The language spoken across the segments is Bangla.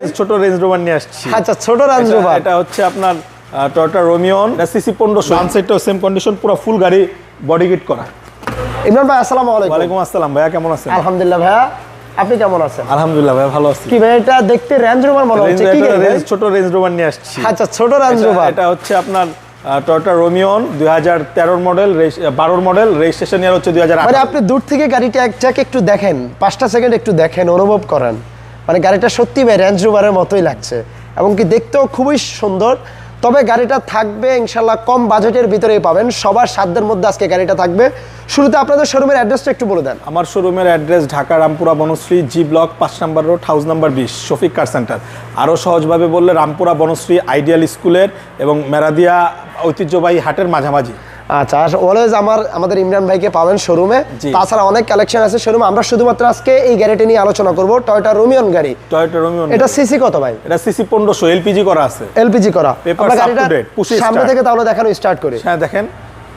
ছোট রেঞ্জ রোভার নিয়ে আসছি। আচ্ছা ছোট রেঞ্জ রোভার এটা হচ্ছে আপনার টয়োটা রোমিয়ন সিসি পনেরোশো। সেম কন্ডিশন পুরো ফুল গাড়ি বডি কিট করা। ইমরান ভাই আসসালামু আলাইকুম। ওয়ালাইকুম আসসালাম ভাইয়া কেমন আছেন? আলহামদুলিল্লাহ ভাইয়া আপনি কেমন আছেন? আলহামদুলিল্লাহ ভাইয়া ভালো আছি। কি ভাই এটা দেখতে রেঞ্জ রোভার মনে হচ্ছে কি রেঞ্জ ছোট রেঞ্জ রোভার নিয়ে আসছি। আচ্ছা ছোট রেঞ্জ এটা- রোভার এটা হচ্ছে আপনার টয়োটা রোমিয়ন দুই হাজার তেরোর মডেল বারোর মডেল রেজিস্ট্রেশন ইয়ার হচ্ছে দুই হাজার মানে আপনি দূর থেকে গাড়িটা এক একটু দেখেন পাঁচটা সেকেন্ড একটু দেখেন অনুভব করেন। মানে গাড়িটা সত্যি ভাই রেঞ্জ রোভারের মতোই লাগছে। এবং কি দেখতেও খুবই সুন্দর। তবে গাড়িটা থাকবে ইনশাল্লাহ কম বাজেটের ভিতরেই পাবেন। সবার সাধ্যের মধ্যে আজকে গাড়িটা থাকবে। শুরুতে আপনাদের শোরুমের অ্যাড্রেসটা একটু বলে দেন। আমার শোরুমের address Dhaka Rampura Banasree G block পাঁচ নাম্বার রোড হাউস নাম্বার বিশ, শফিক কার সেন্টার আরও সহজভাবে বললে রামপুরা বনশ্রী আইডিয়াল স্কুলের এবং মেরাদিয়া ঐতিহ্যবাহী হাটের মাঝামাঝি। আচ্ছা অলওয়েজ আমার আমাদের ইমরান ভাইকে পাবেন শোরুমে তাছাড়া অনেক কালেকশন আছে শোরুমে আমরা শুধুমাত্র আজকে এই গাড়িটা নিয়ে আলোচনা করব টয়োটা রোমিয়ন গাড়ি। টয়োটা রোমিয়ন এটা সিসি কত ভাই? এটা সিসি পনেরোশো এলপিজি করা আছে। এলপিজি করা। আমরা গাড়িটা সামনে থেকে তাহলে দেখানো স্টার্ট করি। হ্যাঁ দেখেন।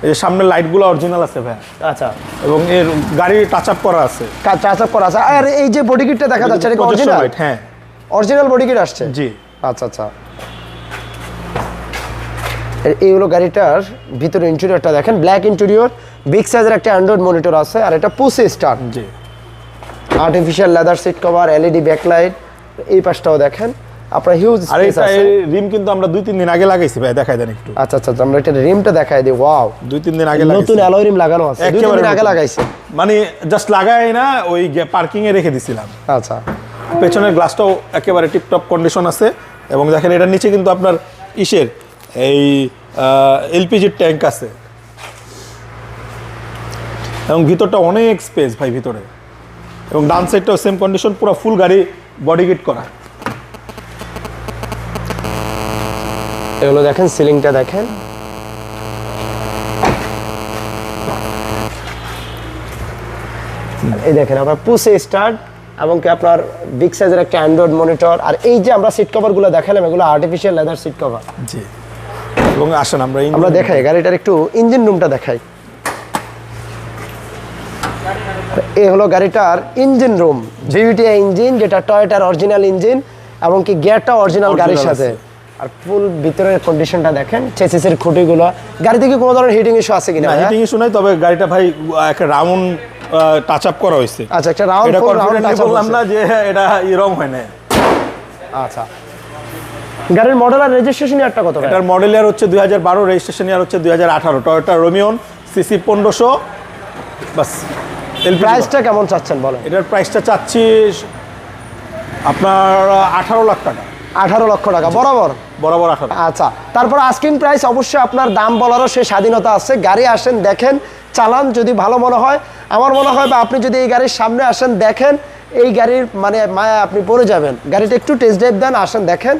এই যে সামনের লাইটগুলো অরিজিনাল আছে ভাই। আচ্ছা। এবং এর গাড়ি টাচ আপ করা আছে। টাচ আপ করা আছে। আর এই যে বডি কিটটা দেখা যাচ্ছে এটা অরিজিনাল হ্যাঁ। অরিজিনাল বডি কিট আসছে? জি। আচ্ছা আচ্ছা। এই হলো গাড়িটার ভিতরে ইন্টেরিয়রটা দেখেন ব্ল্যাক ইন্টেরিয়র বিগ সাইজের একটা অ্যান্ড্রয়েড মনিটর আছে আর এটা পুসি স্টার জি। Artificial leather seat cover LED backlight এই পাশটাও দেখেন আপনার হিউজ আর এটা রিম কিন্তু আমরা দুই তিন দিন আগে লাগাইছি ভাই দেখাই দেন একটু। আচ্ছা আচ্ছা আচ্ছা, আমরা এটা রিমটা দেখাই দিই ওয়াও দুই তিন দিন আগে লাগাইছি। নতুন অ্যালয় রিম লাগানো আছে দুই তিন দিন আগে। লাগাইছে। মানে জাস্ট লাগাই না ওই পার্কিং এ রেখে দিছিলাম। আচ্ছা। পেছনের গ্লাসটাও একেবারে টিপটপ কন্ডিশন আছে এবং দেখেন এটার নিচে কিন্তু আপনার ইসের এই এলপিজির ট্যাঙ্ক আছে। এবং ভিতরটা অনেক স্পেস ভাই ভিতরে। এবং ডান সাইডটাও সেম কন্ডিশন পুরো ফুল গাড়ি বডি কিট করা। এগুলো দেখেন সিলিংটা দেখেন। এই দেখেন আপনার পুসে স্টার্ট এবং কি আপনার বিগ সাইজের একটা অ্যান্ড্রয়েড মনিটর আর এই যে আমরা সিট কভারগুলো দেখালাম এগুলো আর্টিফিশিয়াল লেদার সিট কভার জি। এবং আসেন আমরা আমরা দেখাই গাড়িটার একটু ইঞ্জিন রুমটা দেখাই। এই হলো গাড়িটার ইঞ্জিন রুম ভিভিটিআই ইঞ্জিন যেটা টয়োটার অরিজিনাল ইঞ্জিন এবং কি গিয়ারটা অরিজিনাল গাড়ির সাথে। আর ফুল ভিতরের কন্ডিশনটা দেখেন চেসিসের খুঁটিগুলো। গাড়িতে কি কোনো ধরনের হিটিং ইস্যু আছে কিনা? হিটিং ইস্যু নাই তবে গাড়িটা ভাই একটা রাউন্ড টাচ আপ করা হয়েছে। আচ্ছা একটা রাউন্ড এটা কনফিডেন্টলি বললাম না যে এটা এরকম হয় না আচ্ছা। গাড়ির মডেল আর রেজিস্ট্রেশন ইয়ারটা কত এটার মডেল ইয়ার হচ্ছে দুই হাজার বারো রেজিস্ট্রেশন ইয়ার হচ্ছে দুই হাজার আঠারো। টয়োটা রোমিয়ন সিসি পনেরোশো। বাস এলপি প্রাইসটা কেমন চাচ্ছেন বলেন? এটার প্রাইসটা চাচ্ছি আপনার আঠারো লাখ টাকা। আঠারো লক্ষ টাকা বরাবর? বরাবর আঠারো। আচ্ছা তারপর আস্কিং প্রাইস অবশ্যই আপনার দাম বলারও সে স্বাধীনতা আছে। গাড়ি আসেন দেখেন চালান যদি ভালো মনে হয়। আমার মনে হয় বা আপনি যদি এই গাড়ির সামনে আসেন দেখেন এই গাড়ির মানে মায়া আপনি পড়ে যাবেন। গাড়িটা একটু টেস্ট ড্রাইভ দেন আসেন দেখেন।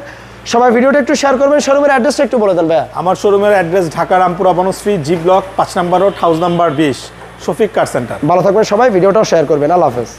সবাই ভিডিওটা একটু শেয়ার করবেন শোরুমের অ্যাড্রেসটা একটু বলে দেন ভাইয়া। আমার শোরুমের address Dhaka Rampura Banasree G block পাঁচ নাম্বার রোড হাউস নাম্বার বিশ শফিক কার সেন্টার ভালো থাকবেন সবাই ভিডিওটাও শেয়ার করবেন আল্লাহ হাফেজ।